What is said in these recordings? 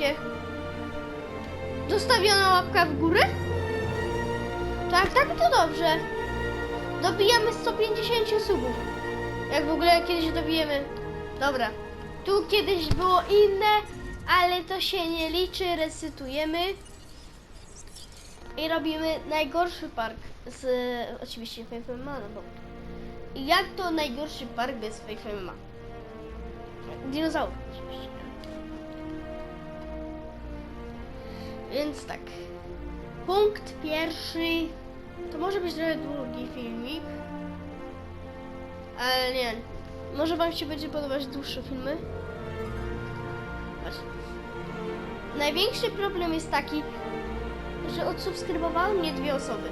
wiecie. Zostawiona łapka w górę? Tak, tak, to dobrze. Dobijamy 150 subów. Jak w ogóle kiedyś dobijemy. Dobra. Tu kiedyś było inne, ale to się nie liczy. Resytujemy. I robimy najgorszy park z oczywiście Faith no bo jak to najgorszy park bez Faith MMA? Dinozaurów oczywiście. Więc tak. Punkt pierwszy. To może być trochę długi filmik. Ale nie. Może wam się będzie podobać dłuższe filmy? Największy problem jest taki, że odsubskrybowały mnie dwie osoby.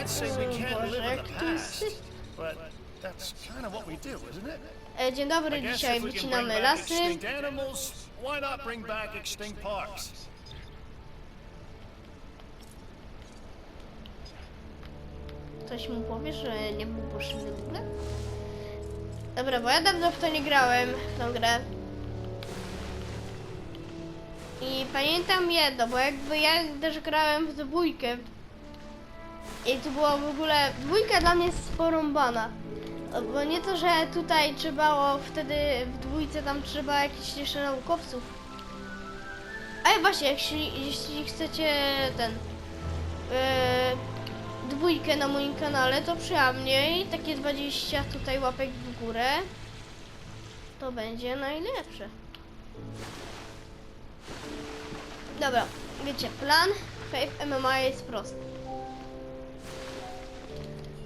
I'd say we can't live in the past, but that's kind of what we do, isn't it? E, Dzień dobry, dzisiaj wycinamy lasy. Ktoś mu powie, że nie był potrzebny w ogóle? Dobra, bo ja dawno w to nie grałem, w tą grę. I pamiętam jedno, bo jakby ja też grałem w dwójkę. I tu było w ogóle, dwójka dla mnie jest porąbana. Bo nie to, że tutaj trzeba wtedy w dwójce tam trzeba jakichś jeszcze naukowców. Ale właśnie, jeśli, jeśli chcecie ten... Yy, dwójkę na moim kanale, to przynajmniej takie 20 tutaj łapek w górę to będzie najlepsze. Dobra, wiecie, plan Faith MMA jest prosty.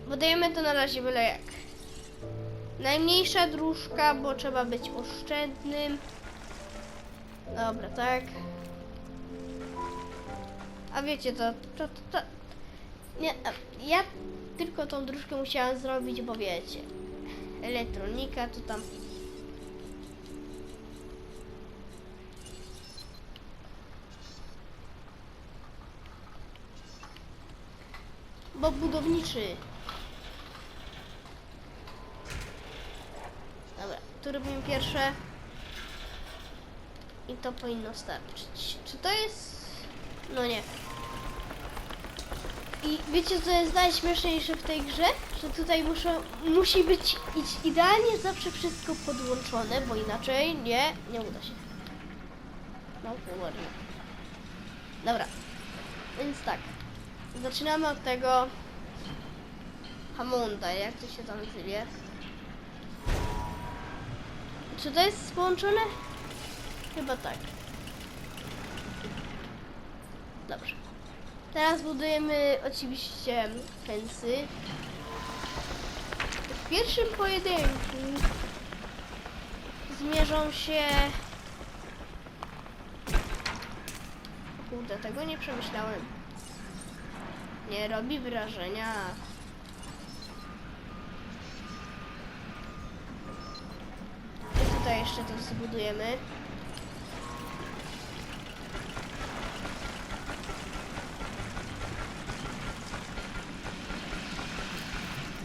Podajemy to na razie byle jak. Najmniejsza dróżka, bo trzeba być oszczędnym. Dobra, tak. A wiecie to, to, to, to nie, ja tylko tą dróżkę musiałam zrobić, bo wiecie, elektronika to tam. Bo budowniczy. Dobra, tu robimy pierwsze. I to powinno starczyć. Czy to jest... No nie. I wiecie co jest najśmieszniejsze w tej grze? Że tutaj muszą, musi być idealnie zawsze wszystko podłączone, bo inaczej nie, nie uda się. No, ładnie. Dobra, więc tak. Zaczynamy od tego Hammonda, jak to się tam zwie. Czy to jest połączone? Chyba tak. Dobrze. Teraz budujemy oczywiście fensy. W pierwszym pojedynku zmierzą się... Kurde, tego nie przemyślałem. Nie robi wrażenia. I tutaj jeszcze to zbudujemy.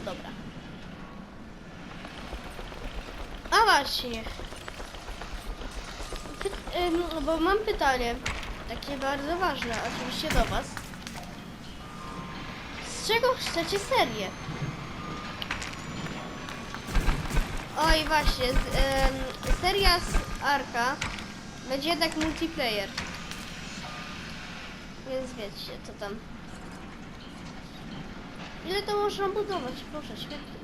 Dobra. A właśnie. Py- ym, bo mam pytanie, takie bardzo ważne, oczywiście do Was. Z czego chcecie serię? Oj, właśnie, z, ym, seria z Arka będzie jednak multiplayer. Więc wiecie, co tam. Ile to można budować? Proszę, świetnie.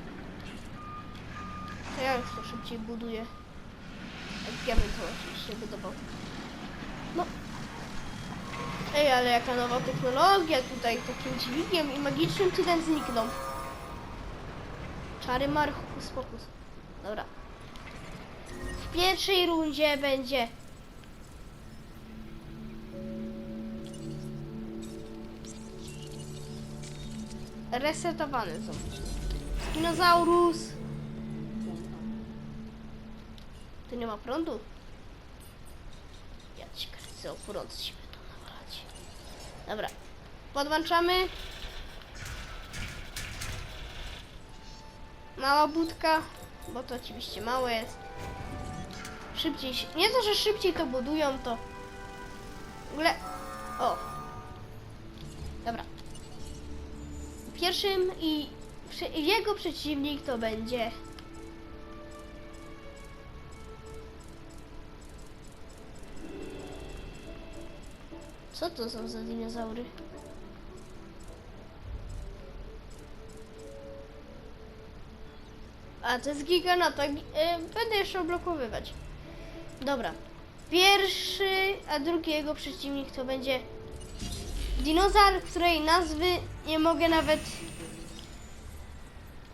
To ja już to szybciej buduję. Jak ja bym to oczywiście budował. No. Ej, ale jaka nowa technologia tutaj, takim dźwigiem i magicznym cudem znikną. Czary marchus pokus. Dobra. W pierwszej rundzie będzie resetowane są. Dinozaurus. Nie ma prądu. Ja ci kręcę o prąd ci będą nawalać. Dobra. Podłączamy. Mała budka. bo to oczywiście małe jest. Szybciej, nie to, że szybciej to budują, to w ogóle, o, dobra. Pierwszym i jego przeciwnik to będzie Co to są za dinozaury? A, to jest giganata. Gi- e, Będę jeszcze oblokowywać. Dobra. Pierwszy, a drugi jego przeciwnik to będzie dinozaur, której nazwy nie mogę nawet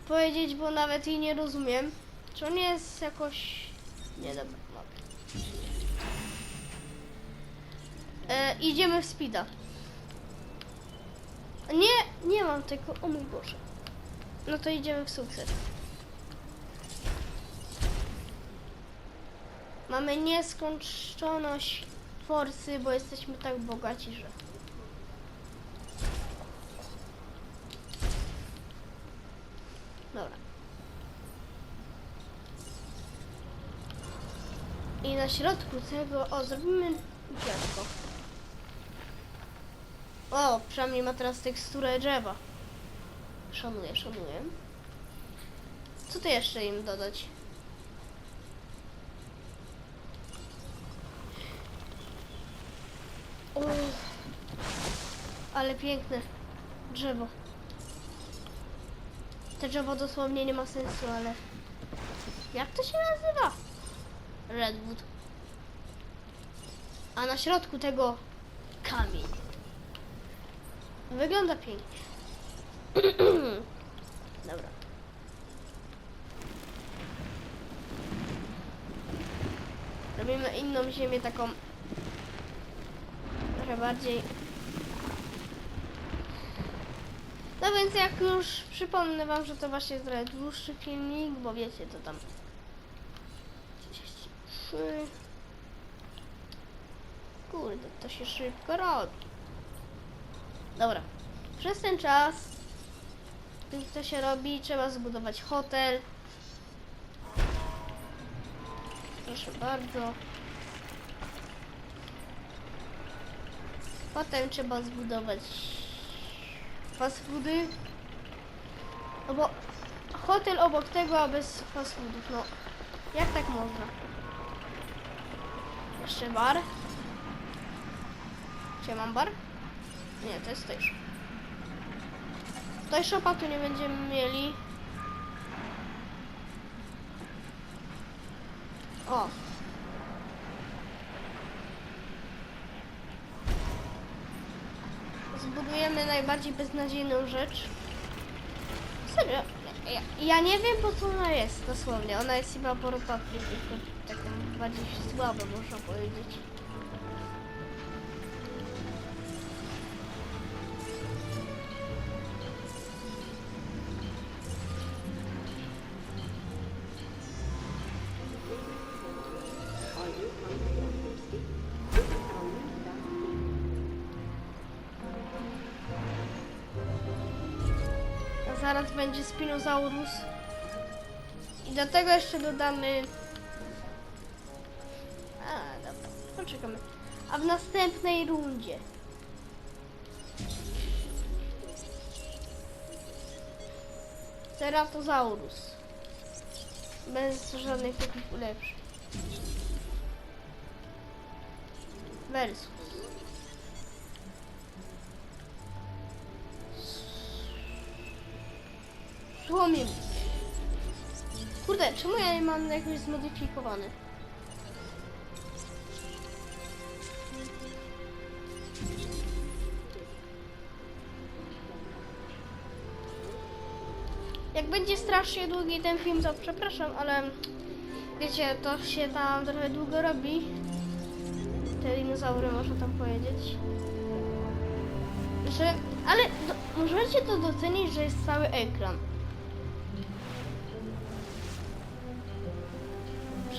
powiedzieć, bo nawet jej nie rozumiem. Czy on jest jakoś... Nie, dobra, mogę. E, idziemy w speeda. Nie, nie mam tego. O mój Boże. No to idziemy w sukces. Mamy nieskończoność forsy, bo jesteśmy tak bogaci, że... Dobra. I na środku tego... O, zrobimy dziecko. O, przynajmniej ma teraz teksturę drzewa. Szanuję, szanuję. Co tu jeszcze im dodać? O, ale piękne drzewo. Te drzewo dosłownie nie ma sensu, ale... Jak to się nazywa? Redwood. A na środku tego kamień. Wygląda pięknie. Dobra. Robimy inną ziemię taką trochę bardziej. No więc jak już przypomnę wam, że to właśnie trochę dłuższy filmik, bo wiecie to tam 33 Kurde, to się szybko robi. Dobra. Przez ten czas, gdy to się robi, trzeba zbudować hotel. Proszę bardzo. Potem trzeba zbudować fast foody. No bo hotel obok tego, a bez fast foodów. No, jak tak można? Jeszcze bar. Czy mam bar? Nie, to jest Shop. Toy Shopa tu nie będziemy mieli. O. Zbudujemy najbardziej beznadziejną rzecz. Serio, ja, ja nie wiem po co ona jest dosłownie. Ona jest chyba po tylko taką bardziej słabą można powiedzieć. Spinosaurus. I do tego jeszcze dodamy... A, dobra, poczekamy. A w następnej rundzie... Ceratosaurus. Bez żadnych takich ulepszeń. Versus. Słomim. Kurde, czemu ja nie mam jakoś zmodyfikowany? Jak będzie strasznie długi ten film, to przepraszam, ale wiecie, to się tam trochę długo robi. Te dinozaury, można tam powiedzieć. Że, ale do, możecie to docenić, że jest cały ekran.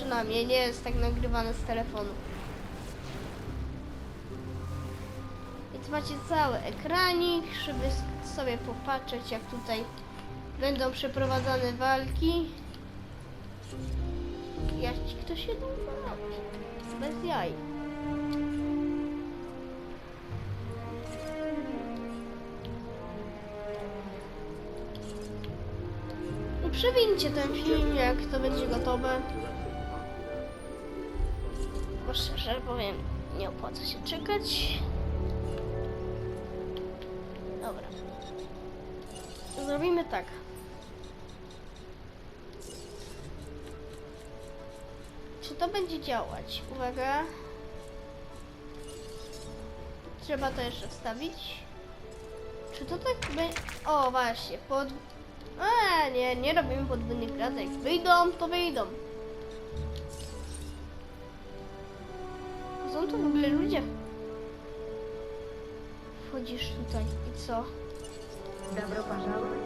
Przynajmniej nie jest tak nagrywane z telefonu. Tu macie cały ekranik, żeby sobie popatrzeć jak tutaj będą przeprowadzane walki. robić? Kto się to robi? Bez jaj. No przewincie ten film, jak to będzie gotowe. Bo szczerze powiem, nie opłaca się czekać. Dobra. Zrobimy tak. Czy to będzie działać? Uwaga. Trzeba to jeszcze wstawić. Czy to tak będzie... O, właśnie, pod... A, nie, nie robimy podwójnych kratek. Wyjdą, to wyjdą. to w ogóle ludzie? Wchodzisz tutaj i co? Dobro pożałować.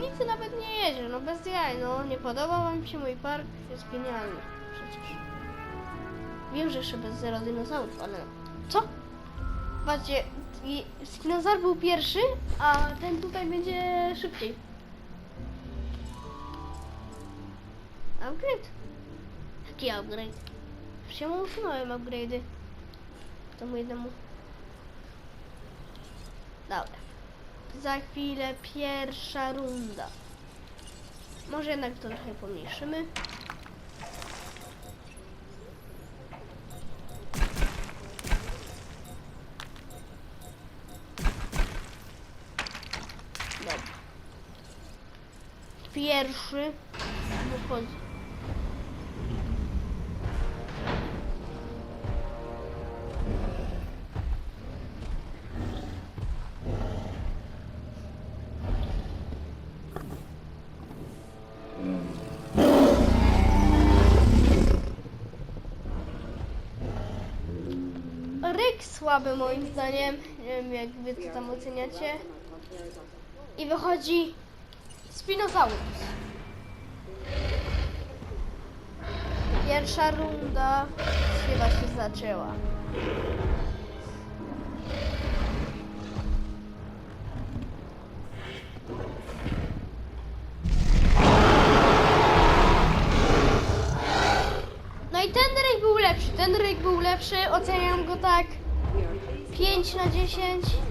Nikt nawet nie jedzie, no bez jaj, no. Nie podoba wam się mój park, jest genialny. Przecież. Wiem, że jeszcze bez zero dinozaurów, ale... Co? Patrzcie, dinozaur był pierwszy, a ten tutaj będzie szybciej. Upgrade? Jaki upgrade? Przecież ja mam usunąłem upgrade'y. Temu jednemu. Dobra. Za chwilę pierwsza runda. Może jednak to trochę pomniejszymy. Dobra. Pierwszy wychodzi. Słaby moim zdaniem. Nie wiem jak wy to tam oceniacie. I wychodzi Spinosaurus. Pierwsza runda chyba się zaczęła. 5 na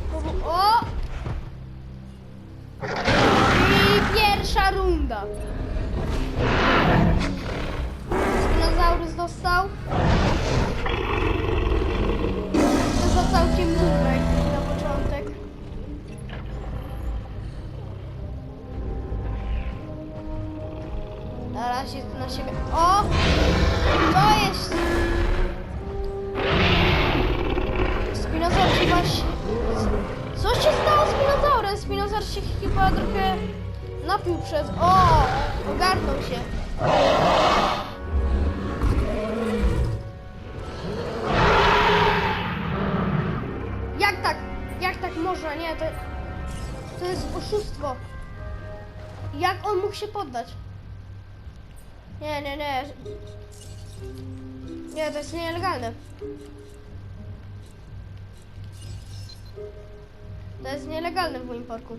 jest nielegalne. To jest nielegalne w moim parku.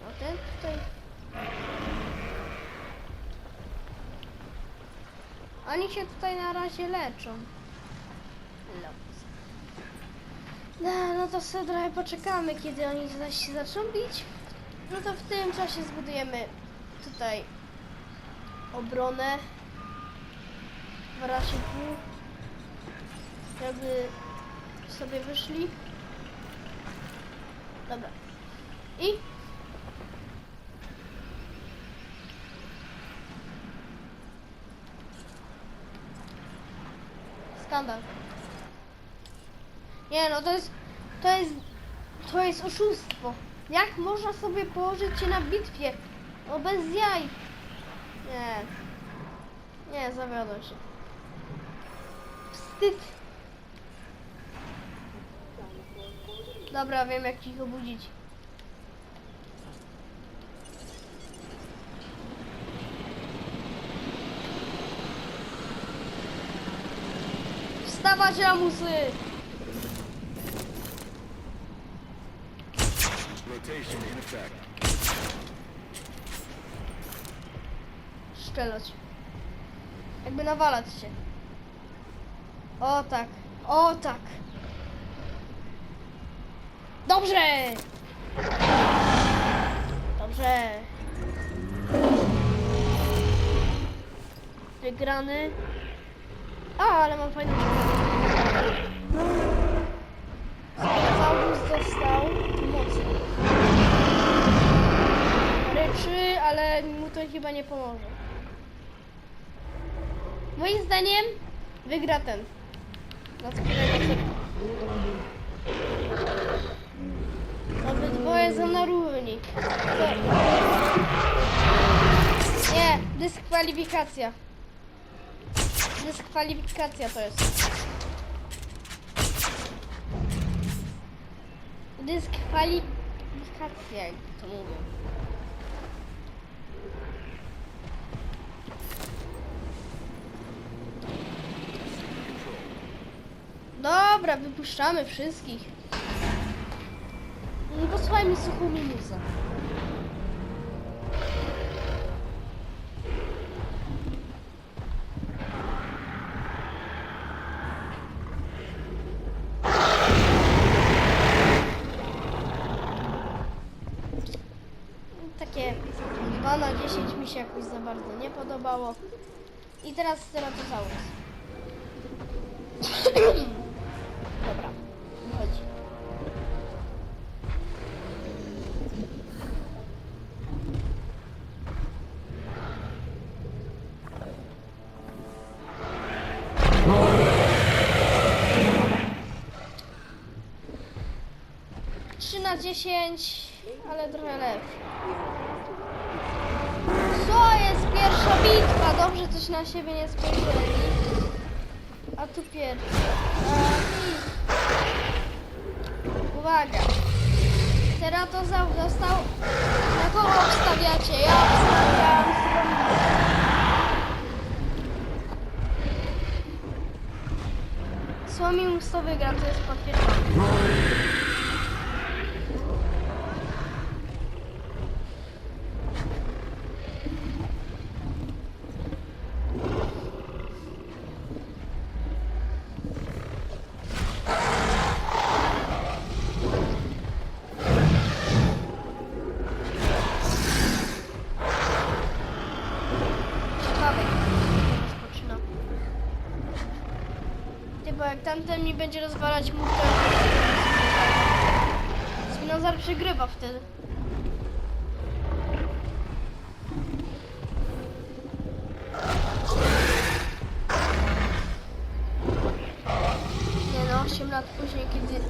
No ten tutaj... Oni się tutaj na razie leczą. No, no to sobie trochę poczekamy, kiedy oni zaś się zaczną bić. No to w tym czasie zbudujemy tutaj obronę w razie pół, żeby sobie wyszli. Dobra. I skandal. Nie no, to jest, to jest, to jest oszustwo. Jak można sobie położyć się na bitwie? O bez jaj. Nie. Nie, zawiodłem się. Wstyd. Dobra, wiem jak ich obudzić. Dawać lamusy! Strzelać. Jakby nawalać się. O tak. O tak. Dobrze! Dobrze. Wygrany. A, ale mam fajną ciekawostkę. Zaurus dostał mocno. Ryczy, ale mu to chyba nie pomoże. Moim zdaniem wygra ten. Na. Obydwoje są na równi. Nie, dyskwalifikacja. Dyskwalifikacja to jest. Dyskwalifikacja, jak to mówię. Dobra, wypuszczamy wszystkich. No posłuchaj mi suchą minusa. Takie 2 na 10 mi się jakoś za bardzo nie podobało. I teraz Ceratosaurus. 10, ale trochę lepszy. Co jest pierwsza bitwa? Dobrze coś na siebie nie spojrzeli. A tu pierwsza. A, e, Uwaga. Teratozaur dostał. Na kogo wstawiacie? Ja wstawiam Słomimus to wygra, to jest potwierdzone. Tamten mi będzie rozwalać mur, to... Spinozar przegrywa wtedy. Nie no, 8 lat później, kiedy...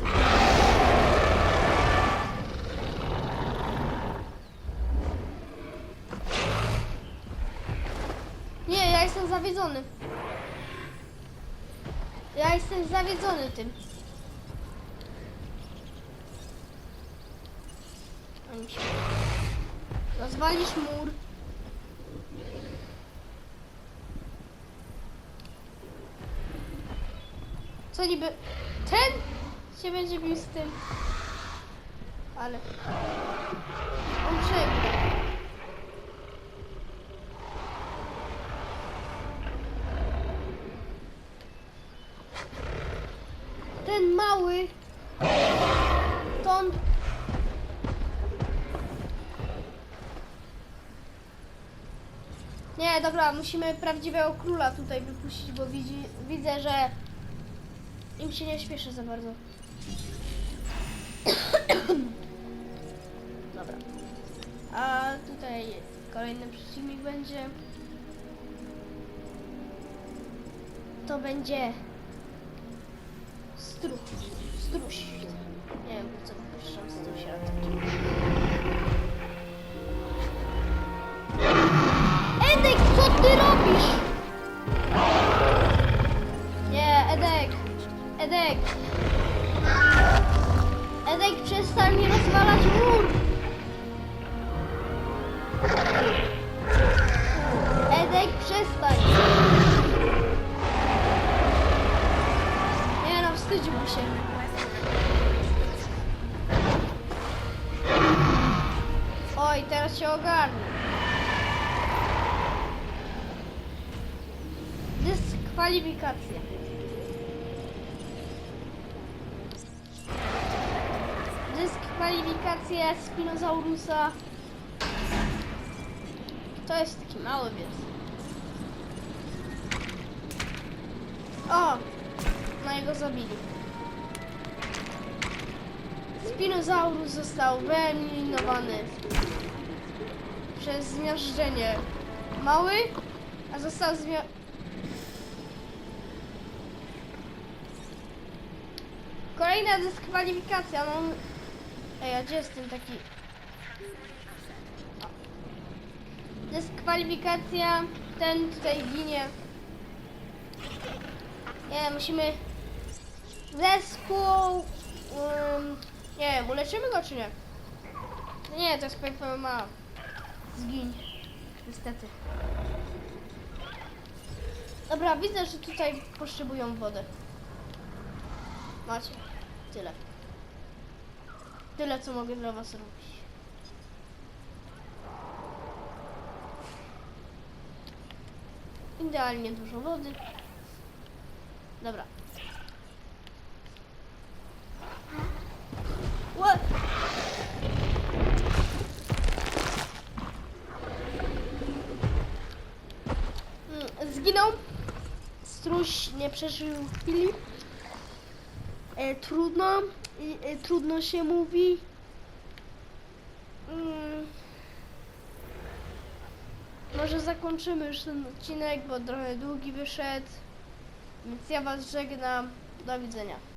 Nie, ja jestem zawiedzony. Ja jestem zawiedzony tym. Rozwalisz mur. Co niby... Ten się będzie bił z tym. Ale... On przegra. Ten mały. To on... Musimy prawdziwego króla tutaj wypuścić, bo widzi, widzę, że im się nie śpieszy za bardzo. Dobra. A tutaj kolejny przeciwnik będzie. To będzie Struś. Struś. Nie wiem, co wypuszczam struś, ale to Co ty robisz? Nie, Edek! Edek! Edek, przestań mi rozwalać mur! Edek, przestań! Nie no, wstydził się. Oj, teraz się ogarnie. Dyskwalifikacja. Dyskwalifikacja Spinozaurusa. To jest taki mały wiec. O! No i go zabili. Spinozaurus został wyeliminowany przez zmiażdżenie. Mały, a został zmia... Kolejna dyskwalifikacja, no... Ej, a gdzie jest ten taki... Dyskwalifikacja, ten tutaj ginie. Nie, musimy... Zespół... Um, nie wiem, uleczymy go czy nie? Nie, to jest PFMA. Zgiń. Niestety. Dobra, widzę, że tutaj potrzebują wodę. Macie. Tyle. Tyle, co mogę dla was robić. Idealnie dużo wody. Dobra. Mm, Zginął. Struś nie przeżył chwili. E, trudno. E, trudno się mówi. Mm. Może zakończymy już ten odcinek, bo trochę długi wyszedł. Więc ja was żegnam. Do widzenia.